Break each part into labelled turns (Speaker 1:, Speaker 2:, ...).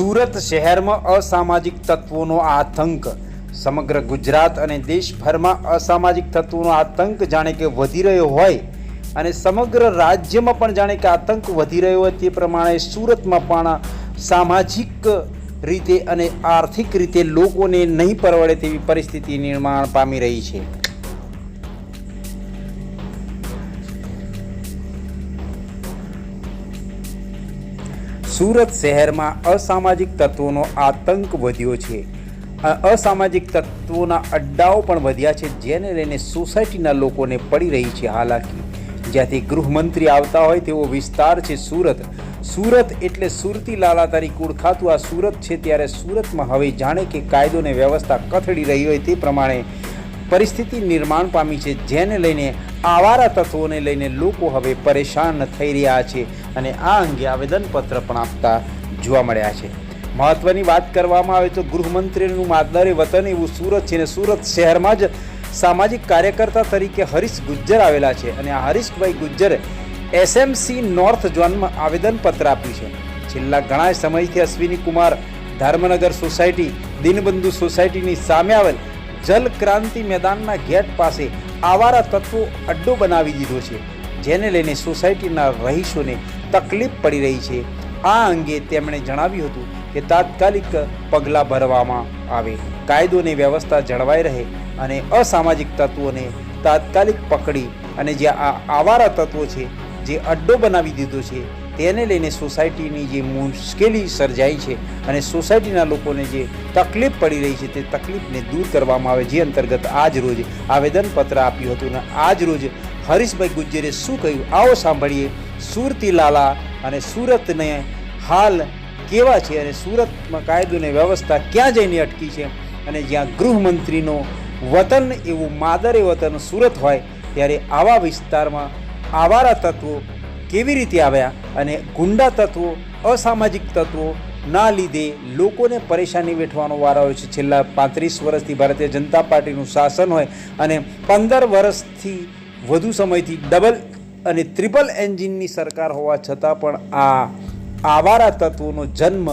Speaker 1: સુરત શહેરમાં અસામાજિક તત્વોનો આતંક. સમગ્ર ગુજરાત અને દેશભરમાં અસામાજિક તત્વોનો આતંક જાણે કે વધી રહ્યો હોય અને સમગ્ર રાજ્યમાં પણ જાણે કે આતંક વધી રહ્યો હોય તે પ્રમાણે સુરતમાં પણ સામાજિક રીતે અને આર્થિક રીતે લોકોને નહીં પરવડે તેવી પરિસ્થિતિ નિર્માણ પામી રહી છે. સુરત શહેરમાં અસામાજિક તત્વોનો આતંક વધ્યો છે. અસામાજિક તત્વોના અડ્ડાઓ પણ વધ્યા છે, જેને લઈને સોસાયટીના લોકોને પડી રહી છે હાલાકી. જ્યાંથી ગૃહમંત્રી આવતા હોય તેવો વિસ્તાર છે સુરત. સુરત એટલે સુરતી લાલા તરીકે ઓળખાતું આ સુરત છે ત્યારે સુરતમાં હવે જાણે કે કાયદો ને વ્યવસ્થા કથળી રહી હોય તે પ્રમાણે પરિસ્થિતિ નિર્માણ પામી છે, જેને લઈને આવારા તત્વોને લઈને લોકો હવે પરેશાન થઈ રહ્યા છે અને આ અંગે આવેદનપત્ર પણ આપતા જોવા મળ્યા છે. મહત્વની વાત કરવામાં આવે તો ગૃહમંત્રીનું માદરે વતન એવું સુરત છે અને સુરત શહેરમાં જ સામાજિક કાર્યકર્તા તરીકે હરીશ ગુજ્જર આવેલા છે અને આ હરીશભાઈ ગુજ્જરે એસએમસી નોર્થ ઝોનમાં આવેદનપત્ર આપ્યું છે. છેલ્લા ઘણા સમયથી અશ્વિની કુમાર ધર્મનગર સોસાયટી, દિનબંધુ સોસાયટીની સામે આવેલ જલ ક્રાંતિ મેદાનના ગેટ પાસે આવારા તત્વો અડ્ડો બનાવી દીધો છે, જેને લઈને સોસાયટીના રહીશોને તકલીફ પડી રહી છે. આ અંગે તેમણે જણાવ્યું હતું કે તાત્કાલિક પગલાં ભરવામાં આવે. કાયદોની વ્યવસ્થા જળવાઈ રહે અને અસામાજિક તત્વોને તાત્કાલિક પકડી અને જે આ આવારા તત્વો છે, જે અડ્ડો બનાવી દીધો છે તેને લઈને સોસાયટીની જે મુશ્કેલી સર્જાઈ છે અને સોસાયટીના લોકોને જે તકલીફ પડી રહી છે તે તકલીફને દૂર કરવામાં આવે જે અંતર્ગત આજ રોજ આવેદનપત્ર આપ્યું હતું અને આજ રોજ હરીશભાઈ ગુજ્જરે શું કહ્યું? આવો સાંભળીએ. સુરતી લાલા અને સુરતને હાલ કેવા છે અને સુરતમાં કાયદોની વ્યવસ્થા ક્યાં જઈને અટકી છે? અને જ્યાં ગૃહમંત્રીનો વતન એવું માદરે વતન સુરત હોય, ત્યારે આવા વિસ્તારમાં આવારા તત્વો કેવી રીતે આવ્યા અને ગુંડા તત્વો, અસામાજિક તત્વો ના લીધે લોકોને પરેશાની વેઠવાનો વારો હોય છે. છેલ્લા પાંત્રીસ વર્ષથી ભારતીય જનતા પાર્ટીનું શાસન હોય અને પંદર વર્ષથી વધુ સમયથી ડબલ અને ટ્રિપલ એન્જિનની સરકાર હોવા છતાં પણ આ આવારા તત્વોનો જન્મ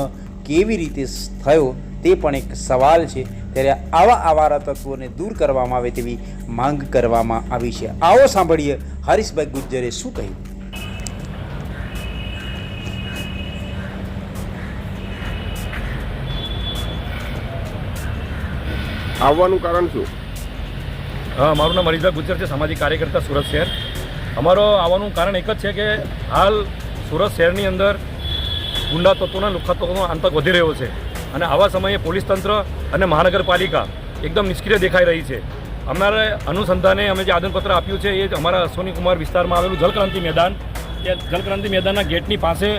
Speaker 1: કેવી રીતે થયો તે પણ એક સવાલ છે. ત્યારે આવા આવારા તત્વોને દૂર કરવામાં આવે તેવી માંગ કરવામાં આવી છે. આવો સાંભળીએ હરીશભાઈ ગુજ્જરે શું કહ્યું?
Speaker 2: આવવાનું કારણ શું?
Speaker 3: હા મારું નામ હરીશભાઈ ગુજર છે, સામાજિક કાર્યકર્તા સુરત શહેર. અમારો આવવાનું કારણ એક જ છે કે હાલ સુરત શહેરની અંદર ગુંડા તત્વોના લુખા તત્વોનો આતંક વધી રહ્યો છે અને આવા સમયે પોલીસ તંત્ર અને મહાનગરપાલિકા એકદમ નિષ્ક્રિય દેખાઈ રહી છે. અમારે અનુસંધાને અમે જે આદનપત્ર આપ્યું છે એ અમારા અશ્વની કુમાર વિસ્તારમાં આવેલું જલક્રાંતિ મેદાન. એ જલક્રાંતિ મેદાનના ગેટની પાસે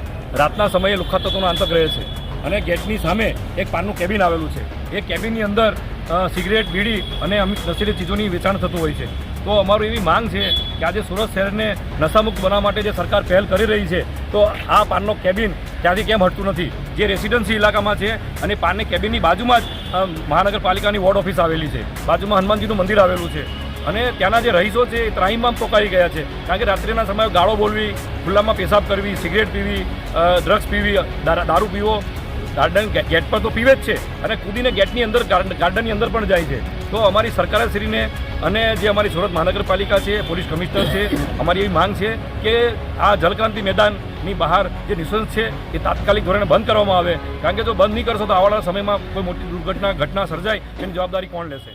Speaker 3: રાતના સમયે લુખા તત્વોનો આતંક રહે છે અને ગેટની સામે એક પાનનું કેબિન આવેલું છે. એ કેબિનની અંદર સિગરેટ, બીડી અને નશીલી ચીજોની વેચાણ થતું હોય છે. તો અમારું એવી માંગ છે કે આજે સુરત શહેરને નશામુક્ત બનાવવા માટે જે સરકાર પહેલ કરી રહી છે, તો આ પાનનો કેબિન ત્યાંથી કેમ હટતું નથી? જે રેસિડેન્સી ઇલાકામાં છે અને પાનની કેબિનની બાજુમાં જ મહાનગરપાલિકાની વોર્ડ ઓફિસ આવેલી છે. બાજુમાં હનુમાનજીનું મંદિર આવેલું છે. અને ત્યાંના જે રહીશો છે એ ત્રાહીમમાં પોકારી ગયા છે. કારણ કે રાત્રિના સમયે ગાળો બોલવી, ખુલ્લામાં પેશાબ કરવી, સિગરેટ પીવી ડ્રગ્સ પીવી દારૂ પીવો ગાર્ડન ગેટ પર તો પીવે જ છે અને કૂદીને ગેટની અંદર ગાર્ડનની અંદર પણ જાય છે. તો અમારી સરકારશ્રીને અને જે અમારી સુરત મહાનગરપાલિકા છે, પોલીસ કમિશનર છે, અમારી એવી માંગ છે કે આ જલક્રાંતિ મેદાનની બહાર જે નિશંસ છે એ તાત્કાલિક ધોરણે બંધ કરવામાં આવે. કારણ કે જો બંધ નહીં કરશો તો આવવાના સમયમાં કોઈ મોટી દુર્ઘટના ઘટના સર્જાય એની જવાબદારી કોણ લેશે?